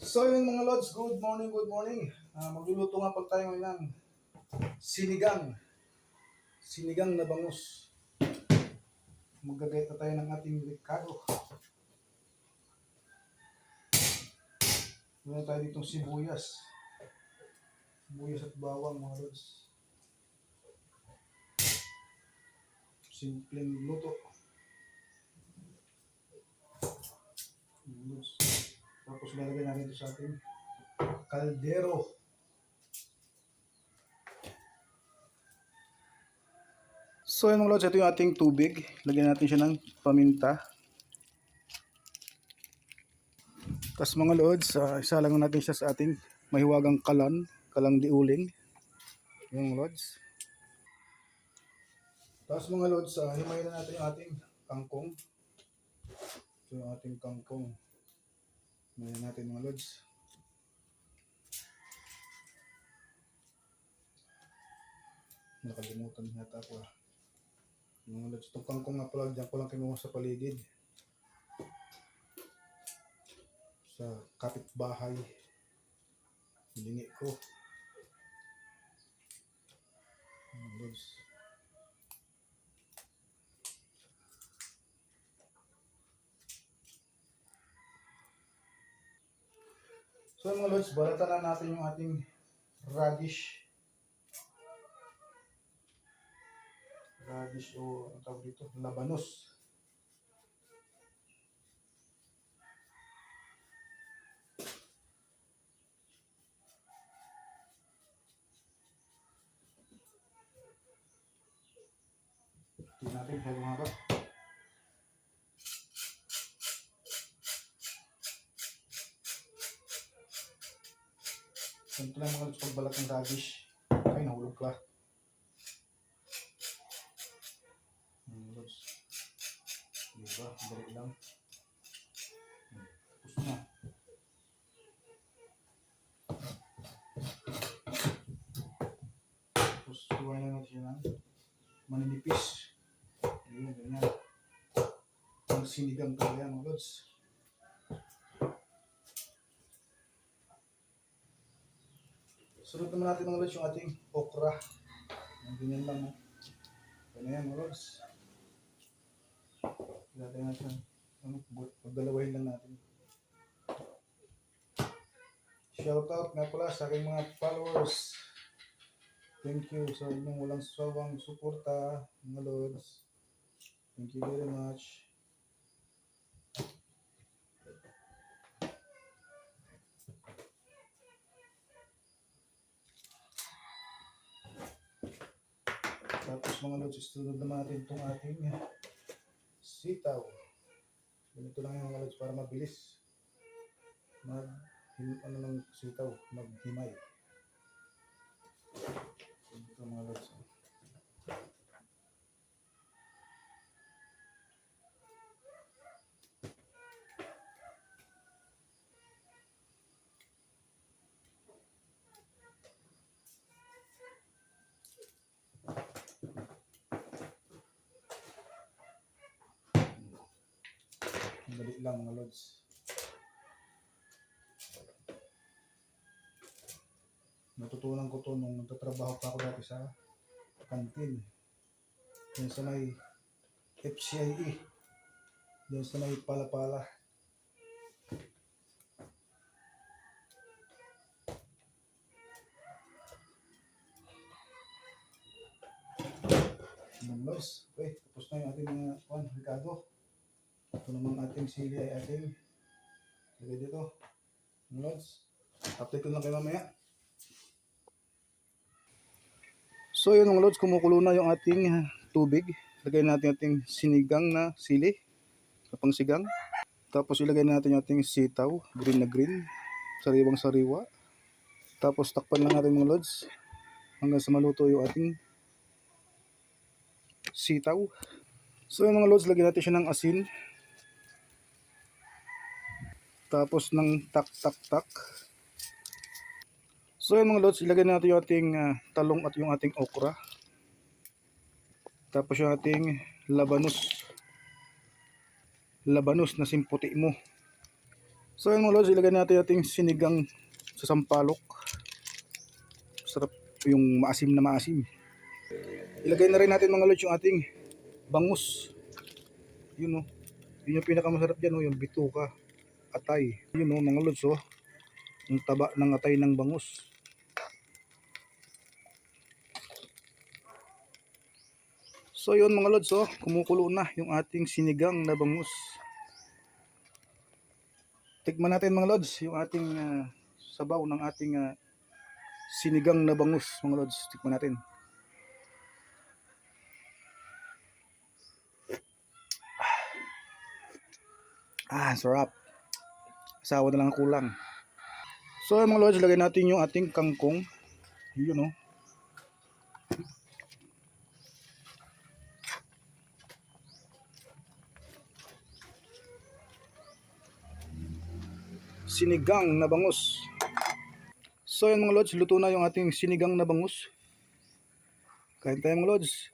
So yun mga lods, good morning, good morning. Ah, magluluto nga pag tayo ngayon ng sinigang. Sinigang na bangus. Maggagayat na tayo ng ating Ricardo. Meron tayo ditong sibuyas. Sibuyas at bawang mga lods. Simpleng luto. Mga lods. Tapos lalagyan natin ito sa ating kaldero. So yun mga lods, ito yung ating tubig. Lagyan natin siya ng paminta. Tapos mga lods, uh, isa lang natin siya sa ating mahiwagang kalan, kalang diuling. Yung lods. Tapos mga lods, uh, himayin na natin yung ating kangkong. Ito yung ating kangkong. Himayin natin mga lods. Nakalimutan yata ako ah. Mga lods, itong kangkong nga pala, dyan ko lang kinuha sa paligid. Sa kapitbahay. Hiningi ko. Mga lods. So mga lods, balatan na natin yung ating radish. Radish o ano tawag dito? Labanos. Tingnan natin kaya mga Ganito lang mga lods pagbalat ng radish. Ay, nahulog ka. Mga lods. Diba? Dali lang. Hmm, Tapos na. Tapos suwain na natin siya ng maninipis. Ayun, ganyan. Ang sinigang yan, mga lods. Sunod naman natin mga lods yung ating okra. Ang ganyan lang. No? Ganyan yan mga lods. Ilagay natin. Ano, pagdalawahin lang natin. Shoutout nga pala sa aking mga followers. Thank you sa inyong walang sawang suporta, mga lods. Thank you very much. Tapos mga lods, sunod naman natin itong ating sitaw. Ganito lang yung mga lods para mabilis. Mag, ano ng sitaw, maghimay. Ganito mga lods. Dali lang mga lods. Natutunan ko to nung nagtatrabaho pa ako dati sa kantin. Yan sa may FCIE. Yan sa may Palapala. Mga lods. Okay, tapos na yung ating mga Juan Ricardo. Ito naman ating sili ay ating lagay dito. Lods. Update ko lang kayo mamaya. So yun mga lods, kumukulo na yung ating ah, tubig. Lagay natin ating sinigang na sili. Kapang sigang. Tapos ilagay natin yung ating sitaw, green na green. Sariwang sariwa. Tapos takpan lang natin mga lods. Hanggang sa maluto yung ating sitaw. So yun mga lods, lagyan natin siya ng asin. Tapos ng tak tak tak. So yun mga lods, ilagay natin yung ating ah, talong at yung ating okra. Tapos yung ating labanos. Labanos na simputi mo. So yun mga lods, ilagay natin yung ating sinigang sa sampalok. Sarap yung maasim na maasim. Ilagay na rin natin mga lods yung ating bangus. Yun o. Yun yung pinakamasarap dyan o, yung bituka. Atay. Yun o mga lods o. Yung taba ng atay ng bangus. So yun mga lods oh, kumukulo na yung ating sinigang na bangus. Tikman natin mga lods yung ating ah, sabaw ng ating ah, sinigang na bangus mga lods. Tikman natin. Ah, sarap. Asawa na lang ang kulang. So mga lods, lagay natin yung ating kangkong. Yun oh. sinigang na bangus. So yan mga lods, luto na yung ating sinigang na bangus. Kain tayo mga lods.